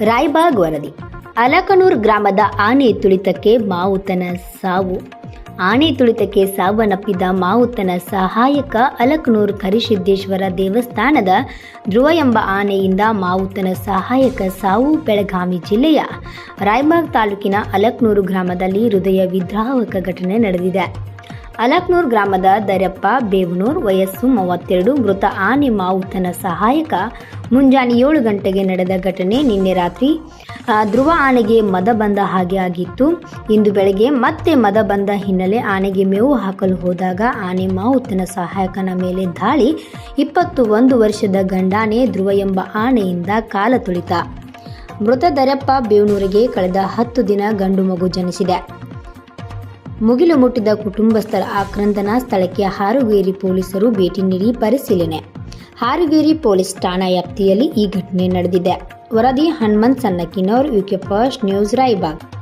ರಾಯಬಾಗ್ ವರದಿ ಅಲಕನೂರ್ ಗ್ರಾಮದ ಆನೆ ತುಳಿತಕ್ಕೆ ಮಾವುತನ ಸಾವು. ಆನೆ ತುಳಿತಕ್ಕೆ ಸಾವನ್ನಪ್ಪಿದ ಮಾವುತನ ಸಹಾಯಕ ಅಲಕನೂರ್ ಕರಿಸಿದ್ದೇಶ್ವರ ದೇವಸ್ಥಾನದ ಧ್ರುವ ಎಂಬ ಆನೆಯಿಂದ ಮಾವುತನ ಸಹಾಯಕ ಸಾವು ಬೆಳಗಾವಿ ಜಿಲ್ಲೆಯ ರಾಯಬಾಗ್ ತಾಲೂಕಿನ ಅಲಕ್ನೂರು ಗ್ರಾಮದಲ್ಲಿ ಹೃದಯ ವಿದ್ರಾವಕ ಘಟನೆ ನಡೆದಿದೆ. ಅಲಕ್ನೂರ್ ಗ್ರಾಮದ ದರ್ಯಪ್ಪ, ಬೇವನೂರ್ ವಯಸ್ಸು ಮೂವತ್ತೆರಡು, ಮೃತ ಆನೆ ಮಾವುತನ ಸಹಾಯಕ. ಮುಂಜಾನೆ ಏಳು ಗಂಟೆಗೆ ನಡೆದ ಘಟನೆ ನಿನ್ನೆ ರಾತ್ರಿ. ಧ್ರುವ ಆನೆಗೆ ಮದ ಬಂದ ಹಾಗೆ ಆಗಿತ್ತು. ಇಂದು ಬೆಳಗ್ಗೆ ಮತ್ತೆ ಮದ ಬಂದ ಹಿನ್ನೆಲೆ ಆನೆಗೆ ಮೇವು ಹಾಕಲು ಹೋದಾಗ ಆನೆ ಮಾವುತನ ಸಹಾಯಕನ ಮೇಲೆ ದಾಳಿ. ಇಪ್ಪತ್ತು ಒಂದು ವರ್ಷದ ಗಂಡಾನೆ ಧ್ರುವ ಎಂಬ ಆನೆಯಿಂದ ಕಾಲ ತುಳಿತ. ಮೃತ ದರ್ಯಪ್ಪ, ಬೇವನೂರಿಗೆ ಕಳೆದ ಹತ್ತು ದಿನ ಗಂಡು ಮಗು ಜನಿಸಿದೆ. ಮುಗಿಲು ಮುಟ್ಟಿದ ಕುಟುಂಬಸ್ಥರ ಆಕ್ರಂದನ ಸ್ಥಳಕ್ಕೆ ಹಾರುಗೇರಿ ಪೊಲೀಸರು ಭೇಟಿ ನೀಡಿ ಪರಿಶೀಲನೆ. ಹಾರುಗೇರಿ ಪೊಲೀಸ್ ಠಾಣಾ ವ್ಯಾಪ್ತಿಯಲ್ಲಿ ಈ ಘಟನೆ ನಡೆದಿದೆ. ವರದಿ Hanumant Sannakinor, UK first, news Raybag.